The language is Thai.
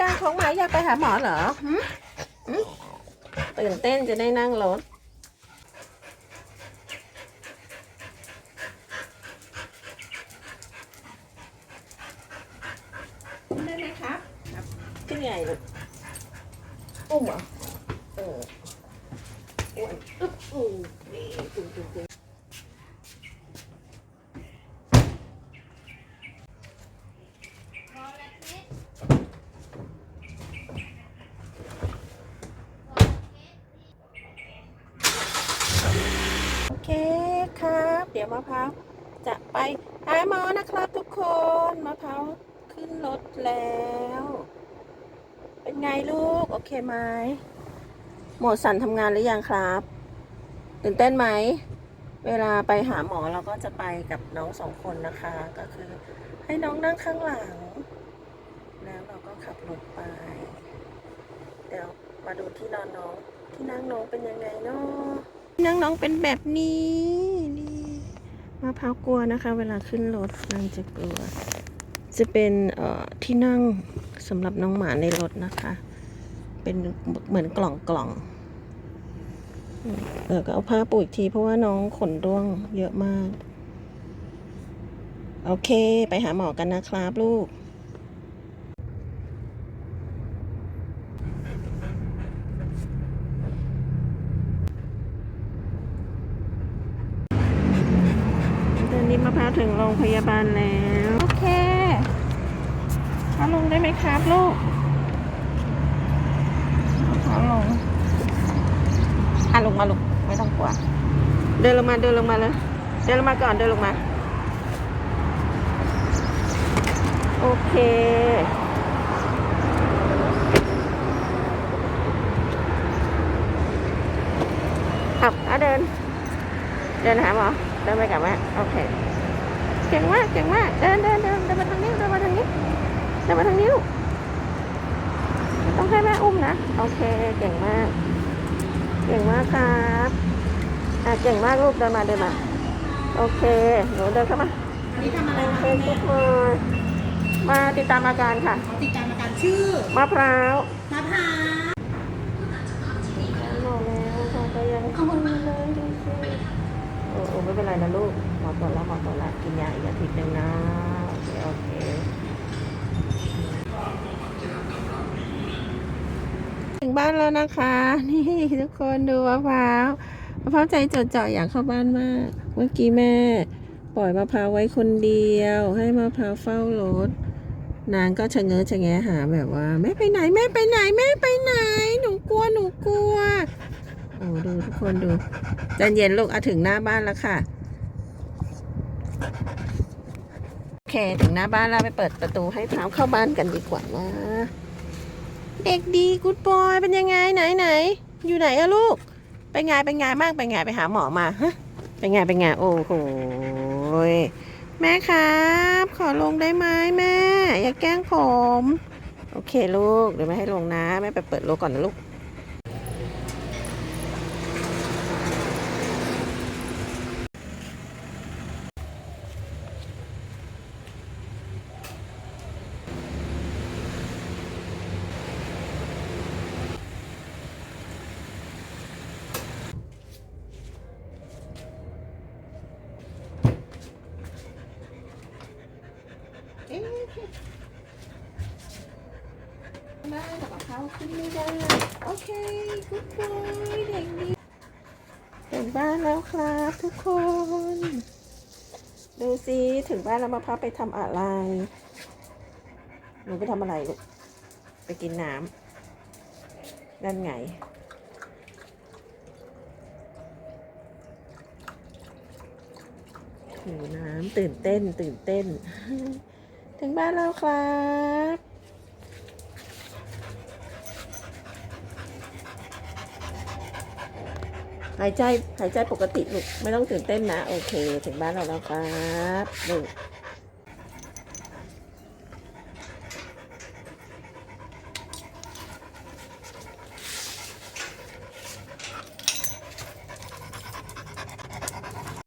กางของหมาอยากไปหาหมอเหรอหึหึตื่นเต้นจะได้นั่งรถได้ไหมครับครับขึ้นใหญ่ลูกอุ้มเหรอเอออ้วนอึ๊บอู้นี่ตึงตึงตึงโอ เครับ เดี๋ยวมะพร้าวจะไปหาหมอนะครับทุกคนมะพร้าวขึ้นรถแล้ว เป็นไงลูก โอเคไหมโหมดสั่นทำงานหรือยังครับตื่นเต้นไหม เวลาไปหาหมอเราก็จะไปกับน้องสองคนนะคะ ก็คือให้น้องนั่งข้างหลัง แล้วเราก็ขับรถไป เดี๋ยวมาดูที่นอนน้องที่นั่งน้องเป็นยังไงเนาะ นั่งน้องเป็นแบบนี้นี่มะพร้าวกลัวนะคะ เวลาขึ้นรถนางจะกลัว จะเป็นเอ่อที่นั่งสำหรับน้องหมาในรถนะคะ เป็นเหมือนกล่องกล่องเออก็เอาผ้าปูอีกทีเพราะว่าน้องขนร่วงเยอะมาก โอเค ไปหาหมอกันนะครับลูก ตอนนี้มะพร้าว ถึงโรงพยาบาลแล้ว โอเคเอาลงได้ไหมครับลูกเอาลงอะลงมาลูกไม่ต้องกลัว เดินลงมาเดินลงมาเลย เดินลงมาก่อนเดินลงมา โอเคขับอะเดิน เดินหาหมอเดินไปกับแม่โอเค เก่งมากเก่งมากเดินเดินเดินเดินมาทางนี้เดินมาทางนี้เดินมาทางนี้ลูกไม่ต้องให้แม่อุ้มนะโอเคเก่งมาก เก่งมากครับอะเก่งมากลูกเดินมาเดินมาโอเคหนูเดินเข้ามาวันนี้ทำอะไรโอคะเคคุณทุแม่กคนมาติดตามอาการค่ะขอติดตามอาการชื่อมะพร้าวมะพร้าวหมอแล้วหมอก็ยังคุยเลยดูสิโอ้โอ้ไม่เป็นไรนะลูก หมอตรวจแล้วหมอตรวจแล้วกินยาอีกอาทิตย์หนึ่งนะโอเคโอเคถึงบ้านแล้วนะคะ นี่ทุกคนดูมะพร้าวมะพร้าวใจจดจ่ออยากเข้าบ้านมาก เมื่อกี้แม่ ปล่อยมะพร้าวไว้คนเดียว ให้มะพร้าวเฝ้ารถนางก็ชะเง้อชะแงหาแบบว่าแม่ไปไหนแม่ไปไหนแม่ไปไหน หนูกลัวหนูกลัวโอ้ดูทุกคนดูใจเย็นลูกเอาถึงหน้าบ้านแล้วค่ะ โอเค ถึงหน้าบ้านแล้วไปเปิดประตูให้พร้าวเข้าบ้านกันดีกว่านะ เด็กดีกูดบอยเป็นยังไงไหนไหน อยู่ไหนอะลูก ไปไงไปไงมากไปไงไปหาหมอมาฮะไปไงไปไงโอ้โหแม่ครับ ขอลงได้ไหมแม่ อย่าแกล้งผม โอเคลูกเดี๋ยวไม่ให้ลงนะ แม่ไปเปิดรถก่อนนะลูก อ๊ะได้แต่กับเขาขึ้นไม่ได้ โอเคกุ๊ดบอยเด็กดีถึงบ้านแล้วครับทุกคน ดูสิถึงบ้านแล้วมาพับไปทำอะไรหนูไปทำอะไรลูก ไปกินน้ำนั่นไง หิวน้ำตื่นเต้น ตื่นเต้น ถึงบ้านแล้วครับ หายใจหายใจปกติลูกไม่ต้องตื่นเต้นนะ โอเค ถึงบ้านเราแล้วครับลูก